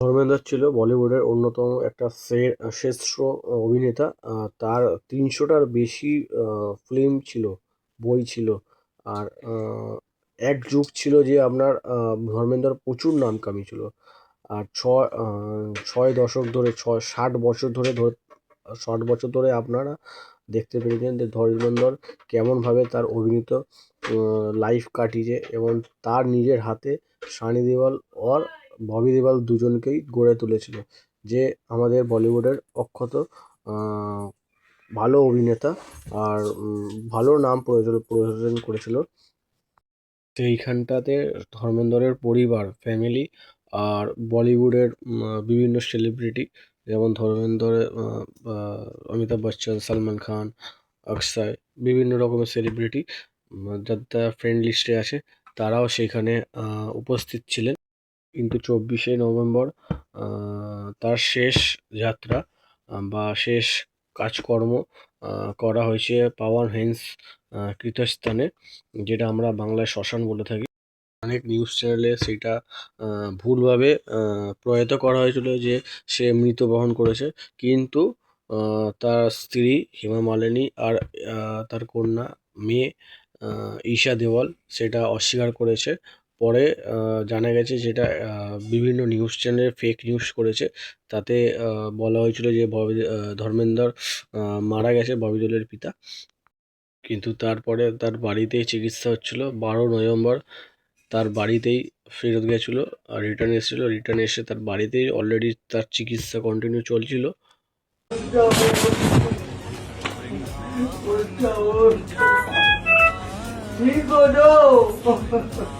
ধর্মেন্দ্র ছিল বলিউডের অন্যতম একটা শ্রেষ্ঠ অভিনেতা। তার তিনশোটার বেশি ফিল্ম ছিল, বই ছিল। আর এক যুগ ছিল যে আপনার ধর্মেন্দ্র প্রচুর নাম ছিল। আর ছয় ছয় দশক ধরে, ছয়, ষাট বছর ধরে ধর, ষাট বছর ধরে আপনারা দেখতে পেরেছেন যে ধর্মেন্দ্র কেমনভাবে তার অভিনীত লাইফ কাটিয়েছে এবং তার নিজের হাতে সানি দেওয়াল আর ববি দেওয়াল দুজনকেই গড়ে তুলেছিল যে আমাদের বলিউডের অক্ষত ভালো অভিনেতা আর ভালো নাম প্রয়োজন প্রয়োজন করেছিল। সেইখানটাতে ধর্মেন্দ্রের পরিবার ফ্যামিলি আর বলিউডের বিভিন্ন সেলিব্রিটি যেমন আহ, অমিতাভ বচ্চন সলমান খান অক্ষয় বিভিন্ন রকমের সেলিব্রিটি যারা ফ্রেন্ড লিস্টে আছে তারাও আহ, উপস্থিত ছিলেন। কিন্তু চব্বিশে নভেম্বর তার শেষ যাত্রা বা শেষ কাজকর্ম করা হয়েছে পাওয়ার হেন্স কৃতস্থানে যেটা আমরা বাংলায় শ্মশান বলে থাকি। অনেক নিউজ চ্যানেলে সেটা ভুলভাবে প্রয়াত করা হয়েছিল যে সে মৃত বহন করেছে। কিন্তু তার স্ত্রী হেমা মালিনী আর তার কন্যা মেয়ে ঈশা দেওয়াল সেটা অস্বীকার করেছে। পরে জানা গেছে যেটা বিভিন্ন নিউজ চ্যানেলে ফেক নিউজ করেছে। তাতে বলা হয়েছিল যে ববি ধর্মেন্দর মারা গেছে ববি পিতা। কিন্তু তারপরে তার বাড়িতেই চিকিৎসা হচ্ছিল। বারো নভেম্বর তার বাড়িতেই ফেরত গেছিল আর রিটার্ন এসেছিল। রিটার্ন এসে তার বাড়িতেই অলরেডি তার চিকিৎসা কন্টিনিউ চলছিল। Nico, no!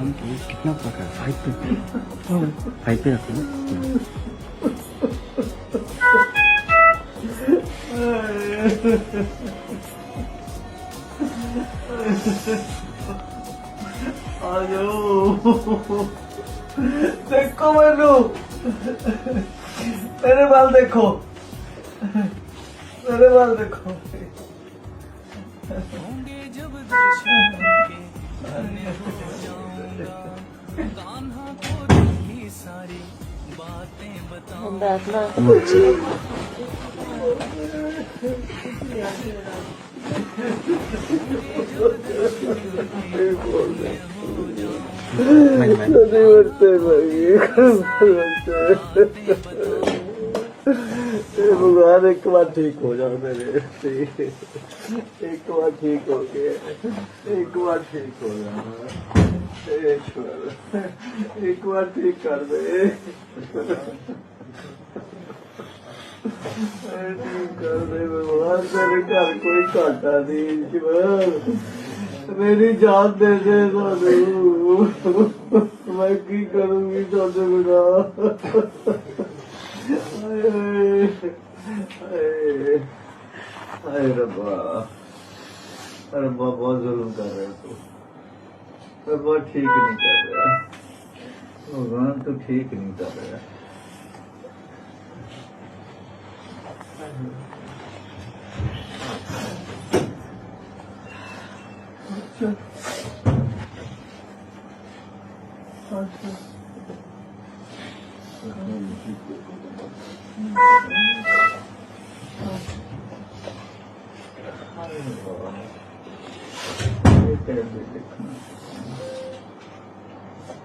बल्ली ठीक हो रहा है हाँ, ड्रैगन की कितना प्रकार फाइव पे फाइव पे रखो ना आ जाओ देखो मैनू मेरे बाल देखो मेरे बाल देखो मैंने मैंने नहीं मरते بار ٹھیک ہو جاؤ میرے ایک بار ٹھیک ہو گئے ایک بار ٹھیک ہو جاؤ ایک بار ٹھیک کر دے۔ میری جان دے دے میں کی کروں گی تھوڑے بنا؟ ربا۔ ربا بہت ظلم کر رہے تو वो ठीक नहीं कर रहा भगवान तो ठीक नहीं कर रहा अच्छा अच्छा ये कैसे देखना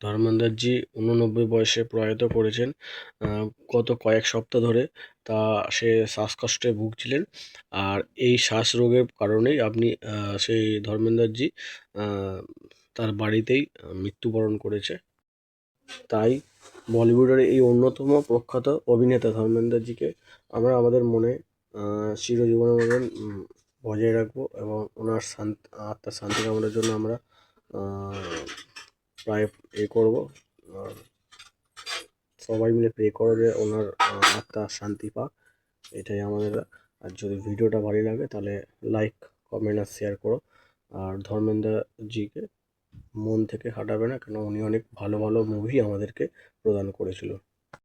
ধর্মেন্দ্রজি উননব্বই বয়সে প্রয়াত করেছেন। গত কয়েক সপ্তাহ ধরে তা সে শ্বাসকষ্টে ভুগছিলেন। আর এই শ্বাসরোগের কারণেই আপনি সেই ধর্মেন্দ্রজি তার বাড়িতেই মৃত্যুবরণ করেছে। তাই বলিউডের এই অন্যতম প্রখ্যাত অভিনেতা ধর্মেন্দ্রজিকে আমরা আমাদের মনে চিরজীবনের মতন বজায় রাখব এবং ওনার শান্তি আত্মার শান্তি কামনার জন্য আমরা প্রায় এ করব। সবাই মিলে প্রে করো যে ওনার আত্মা শান্তি পাক। এটাই আমাদের, আর যদি ভিডিওটা ভালো লাগে তাহলে লাইক কমেন্ট আর শেয়ার করো। আর ধর্মেন্দ্রজিকে মন থেকে হাঁটাবে না কেন, উনি অনেক ভালো ভালো মুভি আমাদেরকে প্রদান করেছিল।